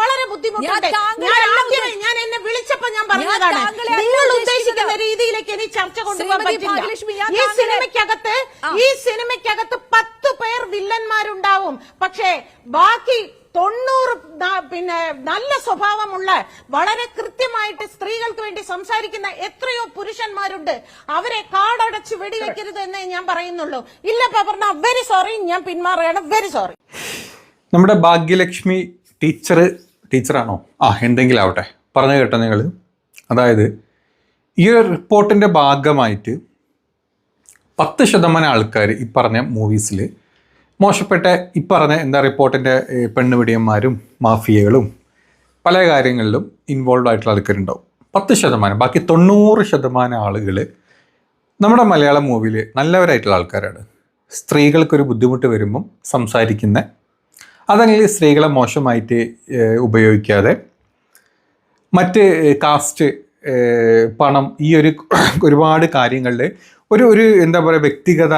വളരെ ബുദ്ധിമുട്ടുണ്ട്. ഞാൻ എന്നെ വിളിച്ചപ്പോ ഞാൻ പറഞ്ഞതാണ്. നിങ്ങൾ ഉദ്ദേശിക്കുന്ന രീതിയിലേക്ക് ഇനി ചർച്ച കൊണ്ടുപോകാൻ പറ്റില്ല. ഈ സിനിമയ്ക്കകത്ത് ഈ സിനിമയ്ക്കകത്ത് പത്ത് പേർ വില്ലന്മാരുണ്ടാവും. പക്ഷേ ബാക്കി തൊണ്ണൂറ് പിന്നെ നല്ല സ്വഭാവമുള്ള വളരെ കൃത്യമായിട്ട് സ്ത്രീകൾക്ക് വേണ്ടി സംസാരിക്കുന്ന എത്രയോ പുരുഷന്മാരുണ്ട്. അവരെ കാടടച്ച് വെടിവെക്കരുത് എന്നേ ഞാൻ പറയുന്നുള്ളൂ. ഇല്ല പറഞ്ഞ വെരി സോറി ഞാൻ പിന്മാറുകയാണ്. വെരി സോറി നമ്മുടെ ഭാഗ്യലക്ഷ്മി ടീച്ചർ ടീച്ചറാണോ? ആ എന്തെങ്കിലും ആവട്ടെ. പറഞ്ഞു കേട്ടോ നിങ്ങൾ. അതായത് ഈ ഒരു റിപ്പോർട്ടിന്റെ ഭാഗമായിട്ട് പത്ത് ശതമാനം ആൾക്കാർ ഈ പറഞ്ഞ മൂവീസിൽ മോശപ്പെട്ട ഈ പറഞ്ഞ എന്താ റിപ്പോർട്ടിന്റെ പെണ്ണുപിടിയന്മാരും മാഫിയകളും പല കാര്യങ്ങളിലും ഇൻവോൾവ് ആയിട്ടുള്ള ആൾക്കാരുണ്ടാവും. പത്ത് ശതമാനം ബാക്കി തൊണ്ണൂറ് ശതമാനം ആളുകൾ നമ്മുടെ മലയാളം മൂവിയിൽ നല്ലവരായിട്ടുള്ള ആൾക്കാരാണ്. സ്ത്രീകൾക്കൊരു ബുദ്ധിമുട്ട് വരുമ്പം സംസാരിക്കുന്ന അതല്ലെങ്കിൽ സ്ത്രീകളെ മോശമായിട്ട് ഉപയോഗിക്കാതെ മറ്റ് കാസ്റ്റ് പണം ഈ ഒരു ഒരുപാട് കാര്യങ്ങളിൽ ഒരു ഒരു എന്താ പറയുക വ്യക്തിഗത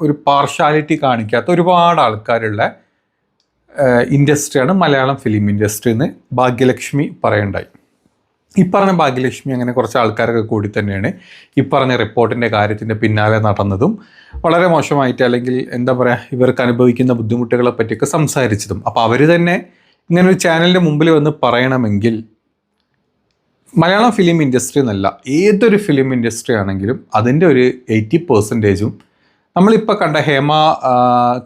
ഒരു പാർഷ്യാലിറ്റി കാണിക്കാത്ത ഒരുപാട് ആൾക്കാരുള്ള ഇൻഡസ്ട്രിയാണ് മലയാളം ഫിലിം ഇൻഡസ്ട്രി എന്ന് ഭാഗ്യലക്ഷ്മി പറയണ്ടായി. ഈ പറഞ്ഞ ഭാഗ്യലക്ഷ്മി അങ്ങനെ കുറച്ച് ആൾക്കാരൊക്കെ കൂടി തന്നെയാണ്. ഈ പറഞ്ഞ റിപ്പോർട്ടിന്റെ കാര്യത്തിന്റെ പിന്നാലെ നടന്നതും വളരെ മോശമായിട്ട് അല്ലെങ്കിൽ എന്താ പറയുക ഇവർക്ക് അനുഭവിക്കുന്ന ബുദ്ധിമുട്ടുകളെ പറ്റിയൊക്കെ സംസാരിച്ചതും. അപ്പോൾ അവർ തന്നെ ഇങ്ങനെ ഒരു ചാനലിന്റെ മുമ്പിൽ വന്ന് പറയണമെങ്കിൽ മലയാളം ഫിലിം ഇൻഡസ്ട്രി എന്നല്ല ഏതൊരു ഫിലിം ഇൻഡസ്ട്രി ആണെങ്കിലും അതിന്റെ ഒരു എയ്റ്റി പെർസെന്റേജും നമ്മളിപ്പോൾ കണ്ട ഹേമ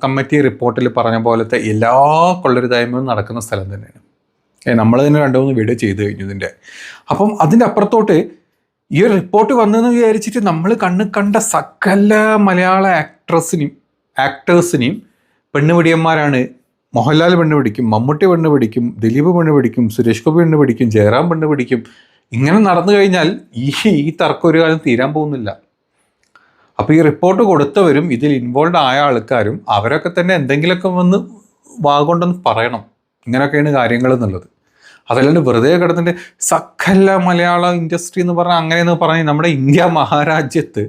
കമ്മിറ്റി റിപ്പോർട്ടിൽ പറഞ്ഞ പോലത്തെ എല്ലാ കൊള്ളരുതായ്മയും നടക്കുന്ന സ്ഥലം തന്നെയാണ്. നമ്മൾ തന്നെ രണ്ടു മൂന്ന് വീഡിയോ ചെയ്ത് കഴിഞ്ഞു ഇതിന്റെ അപ്പം അതിന്റെ അപ്പുറത്തോട്ട് ഈ ഒരു റിപ്പോർട്ട് വന്നതെന്ന് വിചാരിച്ചിട്ട് നമ്മൾ കണ്ണ് കണ്ട സകല മലയാള ആക്ട്രസിനെയും ആക്ടേഴ്സിനെയും പെണ്ണുപിടിയന്മാരാണ്. മോഹൻലാൽ പെണ്ണ് പിടിക്കും മമ്മൂട്ടി പെണ്ണ് പിടിക്കും ദിലീപ് പെണ്ണ് പിടിക്കും സുരേഷ് ഗോപി പെണ്ണ് പിടിക്കും ജയറാം പെണ്ണ് പിടിക്കും. ഇങ്ങനെ നടന്നു കഴിഞ്ഞാൽ ഈ ഈ തർക്കം ഒരു കാലം തീരാൻ പോകുന്നില്ല. അപ്പോൾ ഈ റിപ്പോർട്ട് കൊടുത്തവരും ഇതിൽ ഇൻവോൾവ് ആയ ആൾക്കാരും അവരൊക്കെ തന്നെ എന്തെങ്കിലുമൊക്കെ വന്ന് വാഗൊണ്ടെന്ന് പറയണം. ഇങ്ങനെയൊക്കെയാണ് കാര്യങ്ങൾ എന്നുള്ളത്. അതല്ലാണ്ട് വെറുതെ കിടന്നിട്ട് സകല മലയാള ഇൻഡസ്ട്രി എന്ന് പറഞ്ഞാൽ അങ്ങനെയെന്ന് പറഞ്ഞാൽ നമ്മുടെ ഇന്ത്യ മഹാരാജ്യത്ത്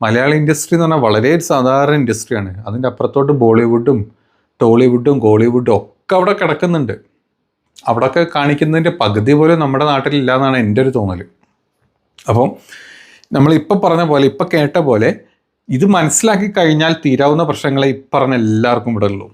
മലയാള ഇൻഡസ്ട്രി എന്ന് പറഞ്ഞാൽ വളരെ സാധാരണ ഇൻഡസ്ട്രിയാണ്. അതിന്റെ അപ്പുറത്തോട്ട് ബോളിവുഡും ടോളിവുഡും കോളിവുഡും ഒക്കെ അവിടെ കിടക്കുന്നുണ്ട്. അവിടെയൊക്കെ കാണിക്കുന്നതിന്റെ പകുതി പോലും നമ്മുടെ നാട്ടിലില്ല എന്നാണ് എന്റെ ഒരു തോന്നൽ അപ്പം നമ്മളിപ്പോൾ പറഞ്ഞ പോലെ ഇപ്പം കേട്ട പോലെ ഇത് മനസ്സിലാക്കി കഴിഞ്ഞാൽ തീരാവുന്ന പ്രശ്നങ്ങളെ ഇപ്പറഞ്ഞ പറഞ്ഞ എല്ലാവർക്കും ഇവിടെ ഉള്ളൂ.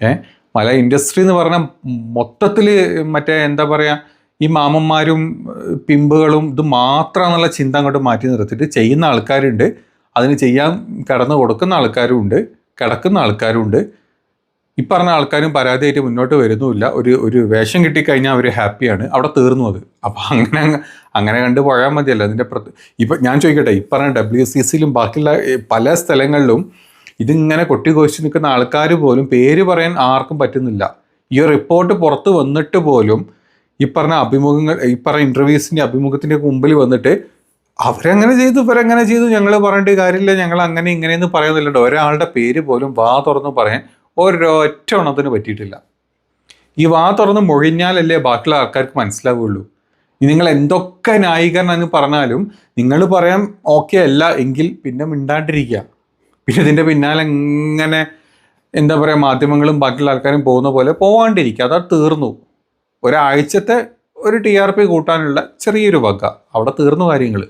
ഏ? മല ഇൻഡസ്ട്രി എന്ന് പറഞ്ഞാൽ മൊത്തത്തിൽ മറ്റേ എന്താ പറയുക ഈ മാമന്മാരും പിമ്പുകളും ഇത് മാത്രമെന്നുള്ള ചിന്ത അങ്ങോട്ട് മാറ്റി നിർത്തിയിട്ട് ചെയ്യുന്ന ആൾക്കാരുണ്ട്. അതിന് ചെയ്യാൻ കടന്നു കൊടുക്കുന്ന ആൾക്കാരും ഉണ്ട് കിടക്കുന്ന ആൾക്കാരും ഉണ്ട് ഈ പറഞ്ഞ ആൾക്കാരും പരാതിയായിട്ട് മുന്നോട്ട് വരുന്നുമില്ല. ഒരു ഒരു വേഷം കിട്ടിക്കഴിഞ്ഞാൽ അവർ ഹാപ്പിയാണ്. അവിടെ തീർന്നു അത്. അപ്പോൾ അങ്ങനെ അങ്ങ് അങ്ങനെ കണ്ടു പോയാൽ മതിയല്ലോ. അതിന്റെ പ്രത് ഇപ്പം ഞാൻ ചോദിക്കട്ടെ ഈ ഡബ്ല്യു സി സിയിലും ബാക്കിയുള്ള പല സ്ഥലങ്ങളിലും ഇതിങ്ങനെ കൊട്ടിഘോഷിച്ച് നിൽക്കുന്ന ആൾക്കാർ പോലും പേര് പറയാൻ ആർക്കും പറ്റുന്നില്ല. ഈ റിപ്പോർട്ട് പുറത്ത് വന്നിട്ട് പോലും ഈ പറഞ്ഞ അഭിമുഖങ്ങൾ ഈ പറഞ്ഞ ഇന്റർവ്യൂസിന്റെ അഭിമുഖത്തിന്റെ മുമ്പിൽ വന്നിട്ട് അവരങ്ങനെ ചെയ്തു ഇവരങ്ങനെ ചെയ്തു ഞങ്ങൾ പറയേണ്ട കാര്യമില്ല ഞങ്ങൾ അങ്ങനെ ഇങ്ങനെയെന്ന് പറയുന്നില്ലല്ലോ ഒരാളുടെ പേര് പോലും വാ തുറന്ന് പറയാൻ ഒരൊറ്റ എണ്ണത്തിന് പറ്റിയിട്ടില്ല. ഈ വാ തുറന്ന് മൊഴിഞ്ഞാലല്ലേ ബാക്കിയുള്ള ആൾക്കാർക്ക് മനസ്സിലാവുള്ളൂ. ഇനി നിങ്ങൾ എന്തൊക്കെ ന്യായീകരണം എന്ന് പറഞ്ഞാലും നിങ്ങൾ പറയാൻ ഓക്കെ അല്ല എങ്കിൽ പിന്നെ മിണ്ടാണ്ടിരിക്കുക. പിന്നെ ഇതിന്റെ പിന്നാലെ ഇങ്ങനെ എന്താ പറയുക മാധ്യമങ്ങളും ബാക്കിയുള്ള ആൾക്കാരും പോകുന്ന പോലെ പോവാണ്ടിരിക്കുക. അതാ തീർന്നു. ഒരാഴ്ചത്തെ ഒരു ടി ആർ പി കൂട്ടാനുള്ള ചെറിയൊരു വക. അവിടെ തീർന്നു കാര്യങ്ങൾ